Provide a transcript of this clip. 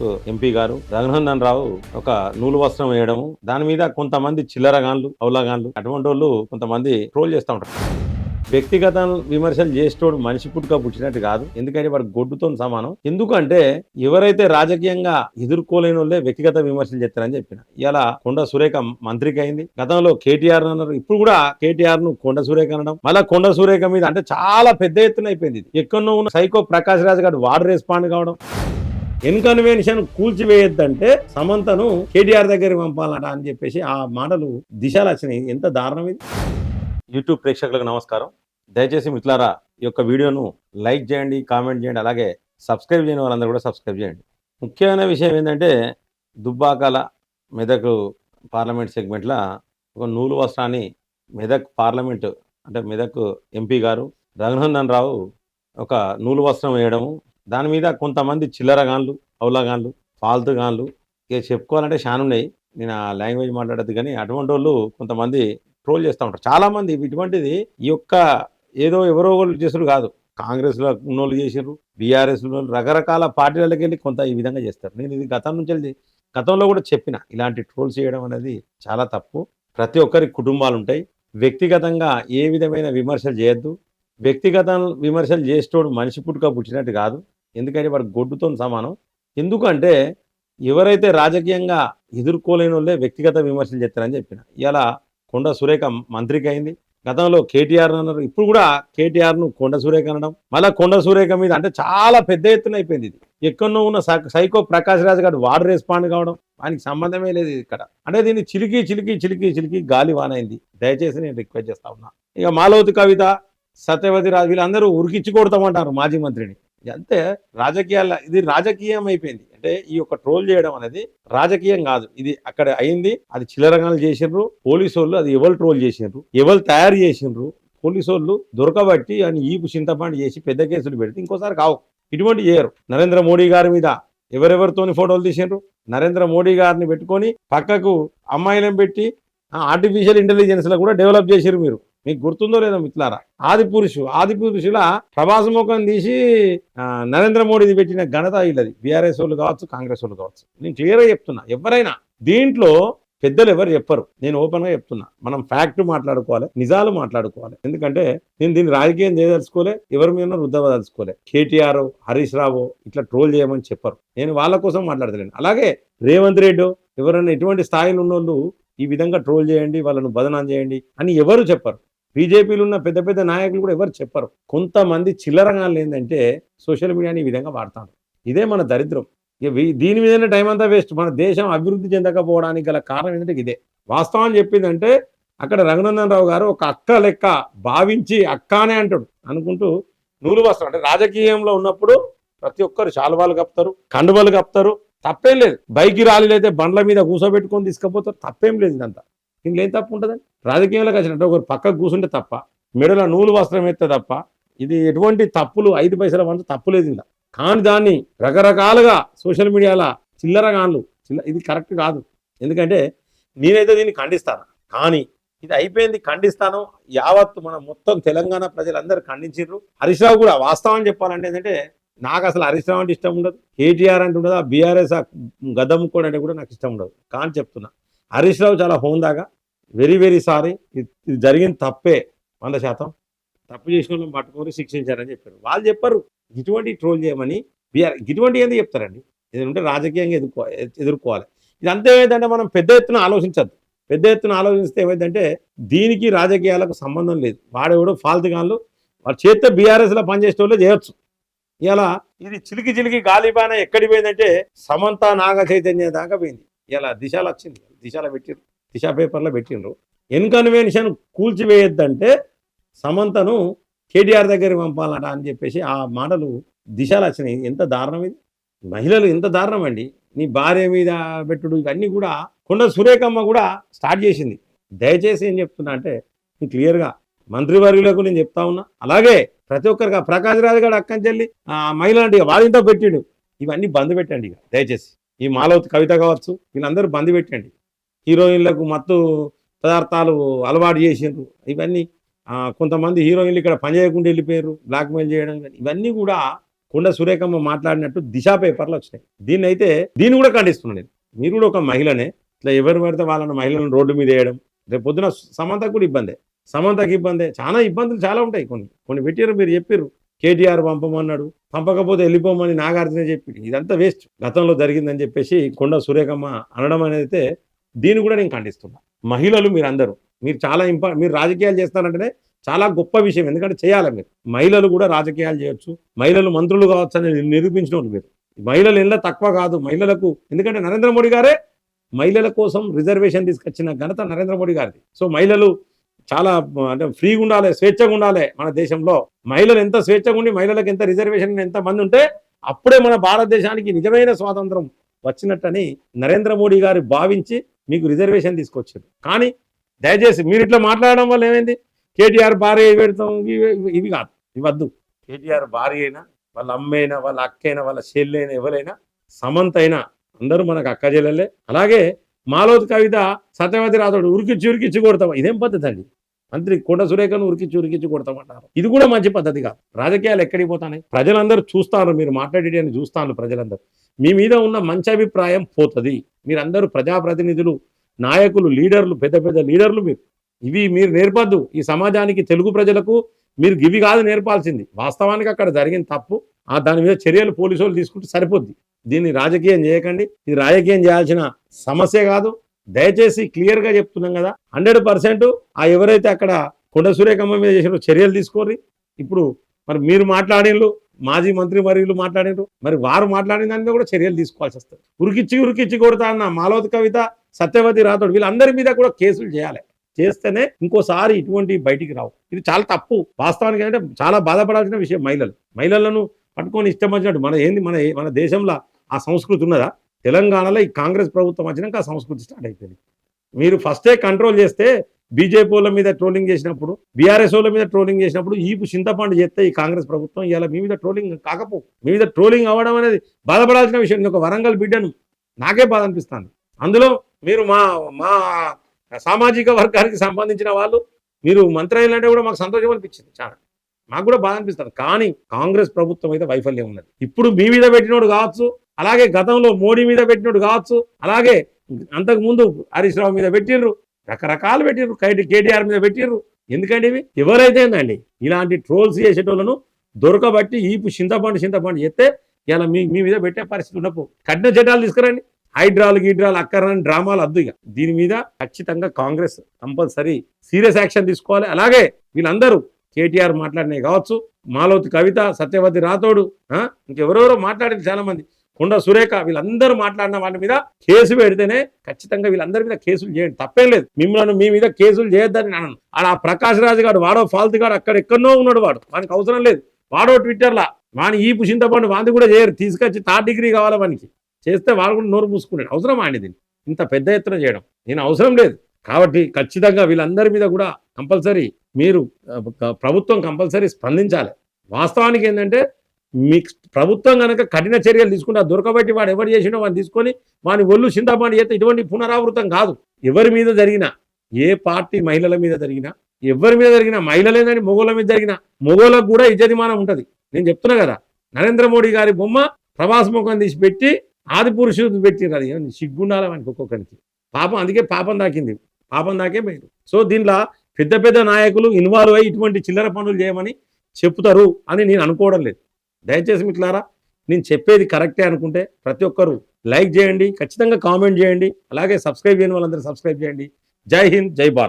Medak MP గారు రఘునందన్ రావు ఒక నూలు వస్త్రం వేయడము. దాని మీద కొంతమంది చిల్లరగాన్లు అవులాగాన్లు అటువంటి వాళ్ళు కొంతమంది ట్రోల్ చేస్తూ ఉంటారు. వ్యక్తిగత విమర్శలు చేసేటోడు మనిషి పుట్టుక పుట్టినట్టు కాదు. ఎందుకంటే వాడు గొడ్డుతో సమానం. ఎందుకంటే ఎవరైతే రాజకీయంగా ఎదుర్కోలేని వాళ్ళే వ్యక్తిగత విమర్శలు చేస్తారని చెప్పిన. ఇలా కొండ సురేఖ మంత్రికి అయింది గతంలో కేటీఆర్ అన్నారు. ఇప్పుడు కూడా కేటీఆర్ను కొండ సురేఖ అనడం. మళ్ళా కొండ సురేఖ మీద అంటే చాలా పెద్ద ఎత్తున అయిపోయింది ఎక్కడో ఉన్న సైకో ప్రకాష్ రాజు గారు వాడు రెస్పాండ్ కావడం. ఇన్కన్వెన్షన్ కూల్చివేయొద్దంటే సమంతను కేటీఆర్ దగ్గరికి పంపాలట అని చెప్పేసి ఆ మాటలు దిశలు వచ్చినాయి ఎంత దారుణం ఇది. యూట్యూబ్ ప్రేక్షకులకు నమస్కారం. దయచేసి మిట్లారా ఈ యొక్క వీడియోను లైక్ చేయండి కామెంట్ చేయండి అలాగే సబ్స్క్రైబ్ చేయని వాళ్ళందరూ కూడా సబ్స్క్రైబ్ చేయండి. ముఖ్యమైన విషయం ఏంటంటే దుబ్బాకల మెదక్ పార్లమెంట్ సెగ్మెంట్లో ఒక నూలు వస్త్రాన్ని మెదక్ పార్లమెంట్ అంటే మెదక్ ఎంపీ గారు రఘునందన్ రావు ఒక నూలు వస్త్రం వేయడము దాని మీద కొంతమంది చిల్లరగాన్లు అవులాగాన్లు ఫాల్తుగాన్లు ఇక చెప్పుకోవాలంటే చాలా ఉన్నాయి. నేను ఆ లాంగ్వేజ్ మాట్లాడద్దు కానీ అటువంటి వాళ్ళు కొంతమంది ట్రోల్ చేస్తూ ఉంటారు. చాలామంది ఇటువంటిది ఈ యొక్క ఏదో ఎవరో వాళ్ళు చేసారు కాదు. కాంగ్రెస్లో ఉన్నోళ్ళు చేసారు బీఆర్ఎస్ ఉన్నోళ్ళు రకరకాల పార్టీలకి వెళ్ళి కొంత ఈ విధంగా చేస్తారు. నేను ఇది గతం నుంచి వెళ్ళి గతంలో కూడా చెప్పిన ఇలాంటి ట్రోల్స్ చేయడం అనేది చాలా తప్పు. ప్రతి ఒక్కరి కుటుంబాలు ఉంటాయి. వ్యక్తిగతంగా ఏ విధమైన విమర్శలు చేయొద్దు. వ్యక్తిగత విమర్శలు చేసేటోడు మనిషి పుట్టుక పుట్టినట్టు కాదు. ఎందుకంటే వాడు గొడ్డుతో సమానం? ఎందుకంటే ఎవరైతే రాజకీయంగా ఎదుర్కోలేని వాళ్ళే వ్యక్తిగత విమర్శలు చేస్తారని చెప్పిన. ఇలా కొండ సురేఖ మంత్రికి అయింది గతంలో కేటీఆర్ అన్నారు. ఇప్పుడు కూడా కేటీఆర్ను కొండ సురేఖ అనడం మళ్ళీ కొండ సురేఖ మీద అంటే చాలా పెద్ద ఎత్తున అయిపోయింది ఇది. ఎక్కడో ఉన్న సైకో ప్రకాష్ రాజు గారు వాడు రెస్పాండ్ కావడం ఆయనకి సంబంధమే లేదు ఇక్కడ. అంటే దీన్ని చిలికి చిలికి చిలికి చిలికి గాలి వానైంది. దయచేసి నేను రిక్వెస్ట్ చేస్తా ఉన్నా. ఇక మాలవతి కవిత సత్యవతి రాజు వీళ్ళందరూ ఉరికిచ్చి కొడతామంటారు మాజీ మంత్రిని. అంతే రాజకీయాల ఇది రాజకీయం అయిపోయింది అంటే ఈ యొక్క ట్రోల్ చేయడం అనేది రాజకీయం కాదు. ఇది అక్కడ అయింది అది చిల్లరగాలు చేసిండ్రు పోలీసు వాళ్ళు అది ఎవరు ట్రోల్ చేసిండ్రు ఎవరు తయారు చేసిండ్రు పోలీసు వాళ్ళు దొరకబట్టి అని ఈపు చింతపండు చేసి పెద్ద కేసులు పెడితే ఇంకోసారి కావు. ఇటువంటి చేయరు. నరేంద్ర మోడీ గారి మీద ఎవరెవరితోని ఫోటోలు తీసిండ్రు? నరేంద్ర మోడీ గారిని పెట్టుకొని పక్కకు అమ్మాయిలను పెట్టి ఆర్టిఫిషియల్ ఇంటెలిజెన్స్లో కూడా డెవలప్ చేసిరు మీరు. మీకు గుర్తుందో లేదో మిత్రులారా? ఆది పురుషు ఆది పురుషుల ప్రభాసముఖం తీసి నరేంద్ర మోడీది పెట్టిన ఘనత వీళ్ళది. బీఆర్ఎస్ వాళ్ళు కావచ్చు కాంగ్రెస్ వాళ్ళు కావచ్చు. నేను క్లియర్గా చెప్తున్నా ఎవరైనా దీంట్లో పెద్దలు ఎవరు చెప్పరు. నేను ఓపెన్గా చెప్తున్నా మనం ఫ్యాక్ట్ మాట్లాడుకోవాలి నిజాలు మాట్లాడుకోవాలి. ఎందుకంటే నేను దీన్ని రాజకీయం చేయదలుచుకోలే ఎవరి మీద రుద్దవదలుచుకోలే కేటీఆర్ హరీష్ రావు ఇట్లా ట్రోల్ చేయమని చెప్పరు. నేను వాళ్ళ కోసం మాట్లాడతలేను. అలాగే రేవంత్ రెడ్డి ఎవరైనా ఎటువంటి స్థాయిలో ఉన్నోళ్ళు ఈ విధంగా ట్రోల్ చేయండి వాళ్ళను బదనాం చేయండి అని ఎవరు చెప్పరు. బీజేపీలు ఉన్న పెద్ద పెద్ద నాయకులు కూడా ఎవరు చెప్పరు. కొంతమంది చిల్లరంగాలు ఏంటంటే సోషల్ మీడియాని ఈ విధంగా వాడతారు. ఇదే మన దరిద్రం. దీని మీదనే టైం అంతా వేస్ట్ మన దేశం అభివృద్ధి చెందకపోవడానికి గల కారణం ఏంటంటే ఇదే. వాస్తవం చెప్పిందంటే అక్కడ రఘునందన్ రావు గారు ఒక అక్క లెక్క భావించి అక్కనే అంటాడు అనుకుంటూ నూలు వస్త్రం అంటే రాజకీయంలో ఉన్నప్పుడు ప్రతి ఒక్కరు శాలువాలు కప్తారు కండువలు కప్తారు తప్పేం లేదు. బైక్ ర్యాలీలు అయితే బండ్ల మీద కూర్చోబెట్టుకొని తీసుకుపోతారు. తప్పేం లేదు ఇదంతా. దీంట్లో ఏం తప్పు ఉంటుందండి? రాజకీయంలోకి వచ్చినట్టు ఒకరు పక్కకు కూర్చుంటే తప్ప మెడలో నూలు వస్త్రం ఎత్తే తప్ప ఇది ఎటువంటి తప్పులు ఐదు పైసల వంట తప్పు లేదు ఇలా కానీ దాన్ని రకరకాలుగా సోషల్ మీడియాలో చిల్లరగాన్లు చిల్ల ఇది కరెక్ట్ కాదు. ఎందుకంటే నేనైతే దీన్ని ఖండిస్తాను. కానీ ఇది అయిపోయింది ఖండిస్తాను. యావత్ మన మొత్తం తెలంగాణ ప్రజలందరూ ఖండించారు హరీష్ రావు కూడా వాస్తవం చెప్పాలంటే ఏంటంటే నాకు అసలు హరీష్ రావు అంటే ఇష్టం ఉండదు. కేటీఆర్ అంటే ఉండదు. ఆ బీఆర్ఎస్ గద్దముక్కోడు అంటే కూడా నాకు ఇష్టం ఉండదు. కానీ చెప్తున్నా హరీష్ రావు చాలా హోందాగా వెరీ వెరీ సారీ. ఇది జరిగిన తప్పే వంద శాతం. తప్పు చేసిన వాళ్ళని పట్టుకొని శిక్షించారని చెప్పారు. వాళ్ళు చెప్పారు ఇటువంటి ట్రోల్ చేయమని బీఆర్ ఇటువంటి ఏంది చెప్తారండి? ఇది ఉంటే రాజకీయంగా ఎదుర్కో ఎదుర్కోవాలి. ఇదంతా ఏమైందంటే మనం పెద్ద ఎత్తున ఆలోచించద్దు. పెద్ద ఎత్తున ఆలోచిస్తే ఏమైందంటే దీనికి రాజకీయాలకు సంబంధం లేదు. వాడెవడో ఫాల్తుగాన్లు వాడు చేస్తే బీఆర్ఎస్లో పనిచేసే వాళ్ళు చేయొచ్చు. ఇలా ఇది చిలికి చిలికి గాలిబాన ఎక్కడి పోయిందంటే సమంత నాగ చైతన్య దాకా పోయింది. ఇలా దిశలో వచ్చింది. దిశలో పెట్టిండ్రు దిశ పేపర్లో పెట్టిండ్రు. ఇన్కన్వెన్షన్ కూల్చివేయొద్దంటే సమంతను కేటీఆర్ దగ్గరికి పంపాలట అని చెప్పేసి ఆ మాటలు దిశలు వచ్చినాయి. ఎంత దారుణం ఇది? మహిళలు ఎంత దారుణం అండి. నీ భార్య మీద పెట్టుడు ఇవన్నీ కూడా కొండ సురేఖమ్మ కూడా స్టార్ట్ చేసింది. దయచేసి ఏం చెప్తున్నా అంటే నేను క్లియర్గా మంత్రివర్గులకు నేను చెప్తా ఉన్నా. అలాగే ప్రతి ఒక్కరికి ఆ రాజు గారు అక్కని చెల్లి ఆ మహిళ అంటే వారింతో పెట్టిండు. ఇవన్నీ బంద్ పెట్టండి ఇక. దయచేసి. ఈ మాలవతి కవిత కావచ్చు వీళ్ళందరూ బంద్ పెట్టండి. హీరోయిన్లకు మత్తు పదార్థాలు అలవాటు చేసిండ్రు. ఇవన్నీ కొంతమంది హీరోయిన్లు ఇక్కడ పని చేయకుండా వెళ్ళిపోయారు బ్లాక్మెయిల్ చేయడం ఇవన్నీ- ఇవన్నీ కూడా కొండ సురేఖమ్మ మాట్లాడినట్టు దిశా పేపర్లు వచ్చినాయి. దీన్ని అయితే దీన్ని కూడా ఖండిస్తున్నాను నేను. మీరు కూడా ఒక మహిళనే ఇట్లా ఎవరు పడితే వాళ్ళని మహిళలను రోడ్డు మీద వేయడం రేపు పొద్దున సమంతకు కూడా ఇబ్బందే. సమంతకు ఇబ్బందే. చాలా ఇబ్బందులు చాలా ఉంటాయి కొన్ని. కొన్ని పెట్టారు మీరు చెప్పారు కేటీఆర్ పంపమన్నాడు. పంపకపోతే వెళ్ళిపోమని నాగార్జున చెప్పి ఇదంతా వేస్ట్. గతంలో జరిగిందని చెప్పేసి కొండ సురేఖమ్మ అనడం అనేది అయితే దీన్ని కూడా నేను ఖండిస్తున్నా. మహిళలు మీరందరూ మీరు చాలా ఇంపా మీరు రాజకీయాలు చేస్తారంటేనే చాలా గొప్ప విషయం. ఎందుకంటే చేయాలి మీరు. మహిళలు కూడా రాజకీయాలు చేయొచ్చు. మహిళలు మంత్రులు కావచ్చు అని నిరూపించిన వాళ్ళు మీరు. మహిళలు ఎంత తక్కువ కాదు. మహిళలకు ఎందుకంటే నరేంద్ర మోడీ గారే మహిళల కోసం రిజర్వేషన్ తీసుకొచ్చిన ఘనత నరేంద్ర మోడీ గారిది. సో మహిళలు చాలా అంటే ఫ్రీగా ఉండాలి స్వేచ్ఛగా ఉండాలి మన దేశంలో. మహిళలు ఎంత స్వేచ్ఛగా ఉండి మహిళలకు ఎంత రిజర్వేషన్ ఎంత మంది ఉంటే అప్పుడే మన భారతదేశానికి నిజమైన స్వాతంత్రం వచ్చినట్టని నరేంద్ర మోడీ గారు భావించి మీకు రిజర్వేషన్ తీసుకొచ్చారు. కానీ దయచేసి మీరు ఇట్లా మాట్లాడడం వల్ల ఏమైంది? కేటీఆర్ భార్య పెడతాం? ఇవి కాదు ఇవద్దు వద్దు. కేటీఆర్ భార్య అయినా వాళ్ళ అమ్మైనా వాళ్ళ అక్కైనా వాళ్ళ చెల్లైనా ఎవరైనా సమంత అయినా అందరూ మనకు అక్క చెల్లెలే అలాగే మాలోత్ కవిత సత్యవతి రాథోడు ఉరికిచ్చి ఉరికిచ్చి కొడతాం. ఇదేం పద్ధతి అండి? మంత్రి కొండ సురేఖను ఉరికిచ్చి ఉరికిచ్చి కొడతామంటారు. ఇది కూడా మంచి పద్ధతి కాదు. రాజకీయాలు ఎక్కడికి పోతాయి ప్రజలందరూ చూస్తారు మీరు మాట్లాడేటి చూస్తాను ప్రజలందరూ. మీ మీద ఉన్న మంచి అభిప్రాయం పోతుంది. మీరందరూ ప్రజాప్రతినిధులు నాయకులు లీడర్లు పెద్ద పెద్ద లీడర్లు మీరు. ఇవి మీరు నేర్పద్దు. ఈ సమాజానికి తెలుగు ప్రజలకు మీరు గివి కాదు నేర్పాల్సింది. వాస్తవానికి అక్కడ జరిగిన తప్పు ఆ దాని మీద చర్యలు పోలీసు వాళ్ళు తీసుకుంటే సరిపోద్ది. దీన్ని రాజకీయం చేయకండి. ఇది రాజకీయం చేయాల్సిన సమస్య కాదు. దయచేసి క్లియర్గా చెప్తున్నాం కదా. హండ్రెడ్ పర్సెంట్ ఆ ఎవరైతే అక్కడ కొండ సూర్యకమ్మ మీద చేసినారో చర్యలు తీసుకోరి ఇప్పుడు మరి మీరు మాట్లాడినరు మాజీ మంత్రి వర్యులు మాట్లాడినారు మరి వారు మాట్లాడిన దాని మీద కూడా చర్యలు తీసుకోవాల్సి వస్తుంది. ఉరికిచ్చి ఉరికిచ్చి కొడతా అన్న మాలవతి కవిత సత్యవతి రాథోడ్ వీళ్ళందరి మీద కూడా కేసులు చేయాలి. చేస్తేనే ఇంకోసారి ఇటువంటి బయటికి రావు. ఇది చాలా తప్పు. వాస్తవానికి అంటే చాలా బాధపడాల్సిన విషయం మహిళలు. మహిళలను పట్టుకొని ఇష్టం వచ్చినట్టు మన ఏంది మన మన దేశంలో ఆ సంస్కృతి ఉన్నదా? తెలంగాణలో ఈ కాంగ్రెస్ ప్రభుత్వం వచ్చినాక ఆ సంస్కృతి స్టార్ట్ అయిపోయింది. మీరు ఫస్టే కంట్రోల్ చేస్తే బీజేపీ వాళ్ళ మీద ట్రోలింగ్ చేసినప్పుడు బీఆర్ఎస్ వాళ్ళ మీద ట్రోలింగ్ చేసినప్పుడు ఈపు చింతపండు చేస్తే ఈ కాంగ్రెస్ ప్రభుత్వం ఇలా మీ మీద ట్రోలింగ్ కాకపో మీ మీద ట్రోలింగ్ అవ్వడం అనేది బాధపడాల్సిన విషయం. నేను ఒక వరంగల్ బిడ్డను నాకే బాధ అనిపిస్తుంది. అందులో మీరు మా మా సామాజిక వర్గానికి సంబంధించిన వాళ్ళు మీరు మంత్రి అయినంటే కూడా మాకు సంతోషం అనిపించింది చాలా. మాకు కూడా బాధ అనిపిస్తుంది. కానీ కాంగ్రెస్ ప్రభుత్వం అయితే వైఫల్యం ఉన్నది. ఇప్పుడు మీ మీద పెట్టినోడు కావచ్చు అలాగే గతంలో మోడీ మీద పెట్టినోడు కావచ్చు అలాగే అంతకు ముందు హరీష్ రావు మీద పెట్టిర్రు రకరకాలు పెట్టిర్రు కైటి కేటీఆర్ మీద పెట్టిర్రు. ఎందుకంటే ఇవి? ఎవరైతే అండి ఇలాంటి ట్రోల్స్ చేసేటోళ్ళను దొరకబట్టి ఈపు చింతపండు చింతపండు చేస్తే ఇలా మీ మీ మీద పెట్టే పరిస్థితి ఉండపు కఠిన చట్టాలు తీసుకురండి. హైడ్రాలు గీడ్రాలు అక్కరని డ్రామాలు అద్దు ఇక. దీని మీద ఖచ్చితంగా కాంగ్రెస్ కంపల్సరీ సీరియస్ యాక్షన్ తీసుకోవాలి. అలాగే వీళ్ళందరూ కేటీఆర్ మాట్లాడినవి కావచ్చు మాలోతి కవిత సత్యవతి రాథోడు ఇంకెవరెవరో మాట్లాడింది చాలా మంది కొండ సురేఖ వీళ్ళందరూ మాట్లాడిన వాళ్ళ మీద కేసు పెడితేనే ఖచ్చితంగా వీళ్ళందరి మీద కేసులు చేయండి. తప్పేం లేదు. మిమ్మల్ని మీ మీద కేసులు చేయొద్దని అన్నాను అలా ఆడ ప్రకాష్ రాజు గారు వాడో ఫాల్తు గారు అక్కడ ఎక్కడో ఉన్నాడు వాడు. వానికి అవసరం లేదు. వాడో ట్విట్టర్లా. వాని ఈ పుషింతపండు వాంది కూడా చేయరు. తీసుకొచ్చి థర్డ్ డిగ్రీ కావాలా వానికి? చేస్తే వాళ్ళు కూడా నోరు మూసుకున్నాడు. అవసరం ఆయన దీన్ని? ఇంత పెద్ద ఎత్తున చేయడం? నేను అవసరం లేదు. కాబట్టి ఖచ్చితంగా వీళ్ళందరి మీద కూడా కంపల్సరీ మీరు ప్రభుత్వం కంపల్సరీ స్పందించాలి. వాస్తవానికి ఏంటంటే మీకు ప్రభుత్వం కనుక కఠిన చర్యలు తీసుకుంటే దొరకబట్టి వాడు ఎవరు చేసినో వాడిని తీసుకొని వాని ఒళ్ళు చింతపాటు చేస్తే ఇటువంటి పునరావృతం కాదు. ఎవరి మీద జరిగినా ఏ పార్టీ మహిళల మీద జరిగినా ఎవరి మీద జరిగినా మహిళలేదని మొగోళ్ళ మీద జరిగినా మొగోళ్ళకు కూడా ఇజ్జతిమానం ఉంటుంది. నేను చెప్తున్నా కదా నరేంద్ర మోడీ గారి బొమ్మ ప్రభాస్ ముఖం తీసి పెట్టి ఆది పురుషుడు పెట్టిరు అది. ఏమన్నా సిగ్గుండాలి ఒక్కొక్కరికి. పాపం అందుకే పాపం దాకింది. పాపం దాకే మీరు సో దీనిలో పెద్ద పెద్ద నాయకులు ఇన్వాల్వ్ అయ్యి ఇటువంటి చిల్లర పనులు చేయమని చెప్తారు అని నేను అనుకోవడం లేదు. దయచేసి మిట్లారా నేను చెప్పేది కరెక్టే అనుకుంటే ప్రతి ఒక్కరు లైక్ చేయండి ఖచ్చితంగా కామెంట్ చేయండి అలాగే సబ్స్క్రైబ్ చేయని వాళ్ళందరూ సబ్స్క్రైబ్ చేయండి. జై హింద్ జై భారత్.